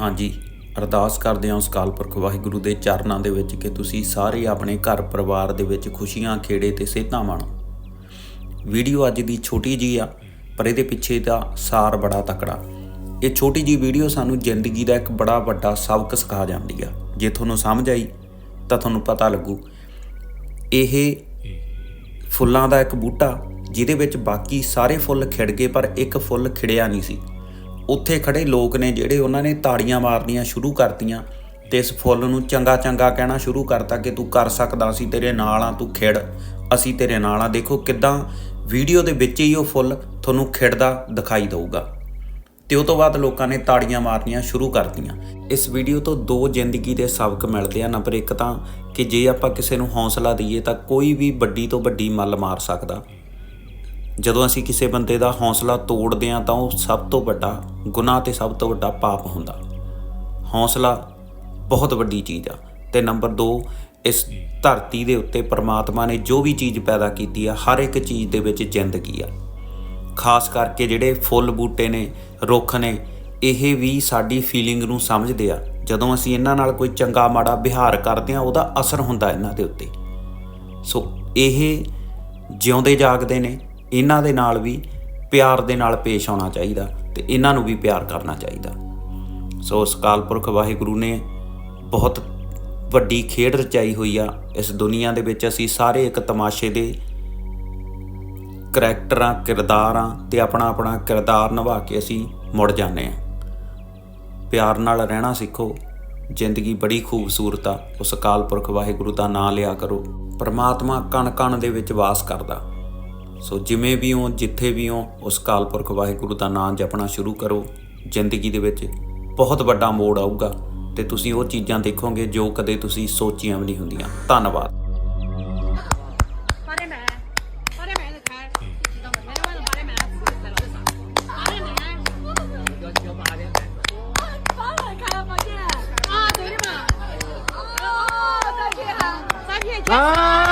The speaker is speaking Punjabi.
ਹਾਂਜੀ, ਅਰਦਾਸ ਕਰਦੇ ਹਾਂ ਉਸ ਕਾਲ ਪੁਰਖ ਵਾਹਿਗੁਰੂ ਦੇ ਚਰਨਾਂ ਦੇ ਵਿੱਚ ਕਿ ਤੁਸੀਂ ਸਾਰੇ ਆਪਣੇ ਘਰ ਪਰਿਵਾਰ ਦੇ ਵਿੱਚ ਖੁਸ਼ੀਆਂ, ਖੇੜੇ ਤੇ ਸਿਹਤਾਂ ਮਾਣੋ। ਵੀਡੀਓ ਅੱਜ ਦੀ ਛੋਟੀ ਜੀ ਆ, ਪਰ ਇਹਦੇ ਪਿੱਛੇ ਦਾ ਸਾਰ ਬੜਾ ਤਕੜਾ। ਇਹ ਛੋਟੀ ਜੀ ਵੀਡੀਓ ਸਾਨੂੰ ਜ਼ਿੰਦਗੀ ਦਾ ਇੱਕ ਬੜਾ ਵੱਡਾ ਸਬਕ ਸਿਖਾ ਜਾਂਦੀ ਆ। ਜੇ ਤੁਹਾਨੂੰ ਸਮਝ ਆਈ, ਤਾਂ ਤੁਹਾਨੂੰ ਪਤਾ ਲੱਗੂ। ਇਹ ਫੁੱਲਾਂ ਦਾ ਇੱਕ ਬੂਟਾ, ਜਿਹਦੇ ਵਿੱਚ ਬਾਕੀ ਸਾਰੇ ਫੁੱਲ ਖਿੜ ਗਏ, ਪਰ ਇੱਕ ਫੁੱਲ ਖਿੜਿਆ ਨਹੀਂ ਸੀ। ਉੱਥੇ ਖੜੇ ਲੋਕ ਨੇ ਜਿਹੜੇ ਉਹਨਾਂ ਨੇ ਤਾੜੀਆਂ ਮਾਰਨੀਆਂ ਸ਼ੁਰੂ ਕਰਤੀਆਂ ਤੇ ਇਸ ਫੁੱਲ ਨੂੰ ਚੰਗਾ ਚੰਗਾ ਕਹਿਣਾ ਸ਼ੁਰੂ ਕਰਤਾ ਕਿ ਤੂੰ ਕਰ ਸਕਦਾ ਅਸੀਂ ਤੇਰੇ ਨਾਲ ਆ, ਤੂੰ ਖਿੜ। ਅਸੀਂ ਤੇਰੇ ਨਾਲ ਆ। ਦੇਖੋ ਕਿਦਾਂ ਵੀਡੀਓ ਦੇ ਵਿੱਚ ਹੀ ਉਹ ਫੁੱਲ ਤੁਹਾਨੂੰ ਖਿੜਦਾ ਦਿਖਾਈ ਦੇਊਗਾ। ਤੇ ਉਹ ਤੋਂ ਬਾਅਦ ਲੋਕਾਂ ਨੇ ਤਾੜੀਆਂ ਮਾਰਨੀਆਂ ਸ਼ੁਰੂ ਕਰਤੀਆਂ। ਇਸ ਵੀਡੀਓ ਤੋਂ ਦੋ ਜ਼ਿੰਦਗੀ ਦੇ ਸਬਕ ਮਿਲਦੇ ਆ। ਨੰਬਰ 1 ਤਾਂ ਕਿ ਜੇ ਆਪਾਂ ਕਿਸੇ ਨੂੰ ਹੌਸਲਾ ਦਈਏ ਤਾਂ ਕੋਈ ਵੀ ਵੱਡੀ ਤੋਂ ਵੱਡੀ ਮੱਲ ਮਾਰ ਸਕਦਾ। ਜਦੋਂ ਅਸੀਂ ਕਿਸੇ ਬੰਦੇ ਦਾ ਹੌਸਲਾ ਤੋੜਦੇ ਹਾਂ ਤਾਂ ਉਹ ਸਭ ਤੋਂ ਵੱਡਾ ਗੁਨਾਹ ਤੇ ਸਭ ਤੋਂ ਵੱਡਾ ਪਾਪ ਹੁੰਦਾ। ਹੌਸਲਾ ਬਹੁਤ ਵੱਡੀ ਚੀਜ਼ ਆ। ਤੇ ਨੰਬਰ 2 ਇਸ ਧਰਤੀ ਦੇ ਉੱਤੇ ਪਰਮਾਤਮਾ ਨੇ ਜੋ ਵੀ ਚੀਜ਼ ਪੈਦਾ ਕੀਤੀ ਆ, ਹਰ ਇੱਕ ਚੀਜ਼ ਦੇ ਵਿੱਚ ਜ਼ਿੰਦਗੀ ਆ। ਖਾਸ ਕਰਕੇ ਜਿਹੜੇ ਫੁੱਲ ਬੂਟੇ ਨੇ, ਰੁੱਖ ਨੇ, ਇਹ ਵੀ ਸਾਡੀ ਫੀਲਿੰਗ ਨੂੰ ਸਮਝਦੇ ਆ। ਜਦੋਂ ਅਸੀਂ ਇਹਨਾਂ ਨਾਲ ਕੋਈ ਚੰਗਾ ਮਾੜਾ ਵਿਹਾਰ ਕਰਦੇ ਆ ਉਹਦਾ ਅਸਰ ਹੁੰਦਾ ਇਹਨਾਂ ਦੇ ਉੱਤੇ। ਸੋ ਇਹ ਜਿਉਂਦੇ ਜਾਗਦੇ ਨੇ ਇਹਨਾਂ ਦੇ ਨਾਲ ਵੀ ਪਿਆਰ ਦੇ ਨਾਲ ਪੇਸ਼ ਆਉਣਾ ਚਾਹੀਦਾ ਤੇ ਇਹਨਾਂ ਨੂੰ ਵੀ ਪਿਆਰ ਕਰਨਾ ਚਾਹੀਦਾ। ਸੋ ਉਸ ਅਕਾਲ ਪੁਰਖ ਵਾਹਿਗੁਰੂ ਨੇ ਬਹੁਤ ਵੱਡੀ ਖੇਡ ਰਚਾਈ ਹੋਈ ਆ। ਇਸ ਦੁਨੀਆ ਦੇ ਵਿੱਚ ਅਸੀਂ ਸਾਰੇ ਇੱਕ ਤਮਾਸ਼ੇ ਦੇ ਕਰੈਕਟਰਾਂ, ਕਿਰਦਾਰਾਂ ਤੇ ਆਪਣਾ ਆਪਣਾ ਕਿਰਦਾਰ ਨਿਭਾ ਕੇ ਅਸੀਂ ਮੁੜ ਜਾਂਦੇ ਆ ਪਿਆਰ ਨਾਲ ਰਹਿਣਾ ਸਿੱਖੋ। ਜ਼ਿੰਦਗੀ ਬੜੀ ਖੂਬਸੂਰਤ ਆ। ਉਸ ਅਕਾਲ ਪੁਰਖ ਵਾਹਿਗੁਰੂ ਦਾ ਨਾਮ ਲਿਆ ਕਰੋ। ਪਰਮਾਤਮਾ ਕਣ ਕਣ ਦੇ ਵਿੱਚ ਵਾਸ ਕਰਦਾ। ਸੋ ਜਿਵੇਂ ਵੀ ਹੋ ਜਿੱਥੇ ਵੀ ਹੋ ਉਸ ਅਕਾਲ ਪੁਰਖ ਵਾਹਿਗੁਰੂ ਦਾ ਨਾਮ ਜਪਣਾ ਸ਼ੁਰੂ ਕਰੋ। ਜ਼ਿੰਦਗੀ ਦੇ ਵਿੱਚ ਬਹੁਤ ਵੱਡਾ ਮੋੜ ਆਊਗਾ ਤੇ ਤੁਸੀਂ ਉਹ ਚੀਜ਼ਾਂ ਦੇਖੋਗੇ ਜੋ ਕਦੇ ਤੁਸੀਂ ਸੋਚੀਆਂ ਵੀ ਨਹੀਂ ਹੁੰਦੀਆਂ। ਧੰਨਵਾਦ। 빠